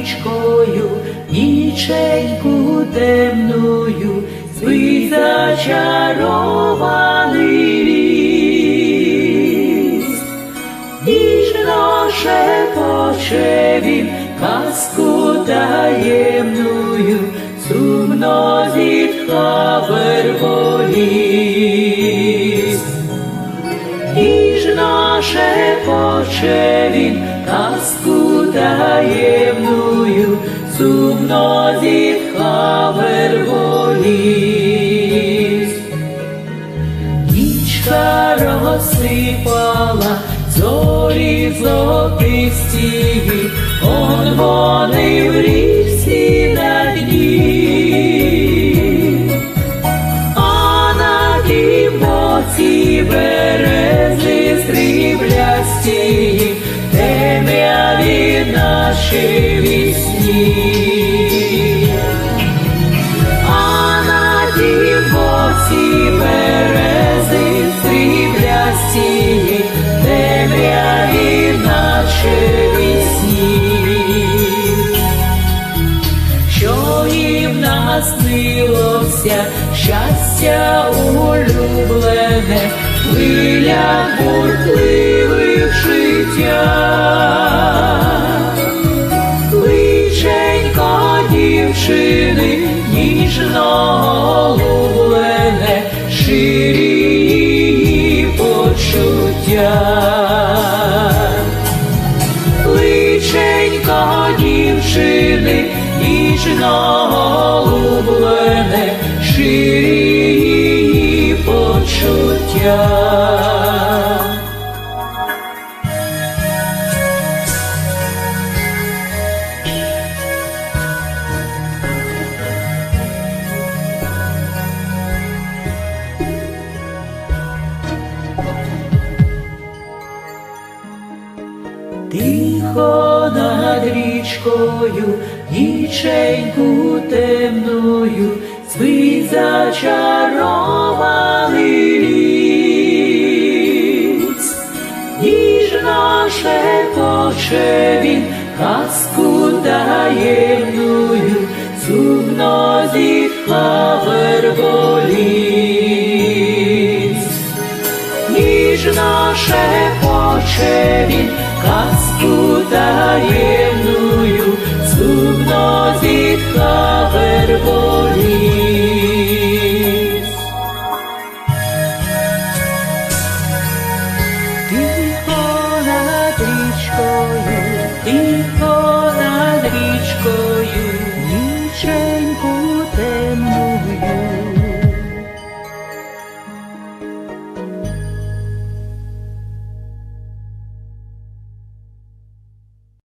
річкою, ніченьку темною, спить зачарований ліс. Ніжно шепоче він казку таємною, сумно зітха верболіс. Ніжно шепоче він казку таємною, сумно зітха верболіс. Нічка розсипала зорі золотисті, он вони в річці боці берези сріблясті, темряві наші вісні що їм наснилося щастя улюблене, хвиля бурхливих життя. Дівчини, ніжно голублене, ширі почуття личенько дівчини, ніжно голублене, ширі почуття. Тихо над річкою, ніченьку темною, спить зачарований ліс. Ніжно шепоче він казку таємною, сумно зітхла верболіс Ніжно шепоче він казку таємную, сумно зітха верболіс. Тихо над річкою, тихо над річкою,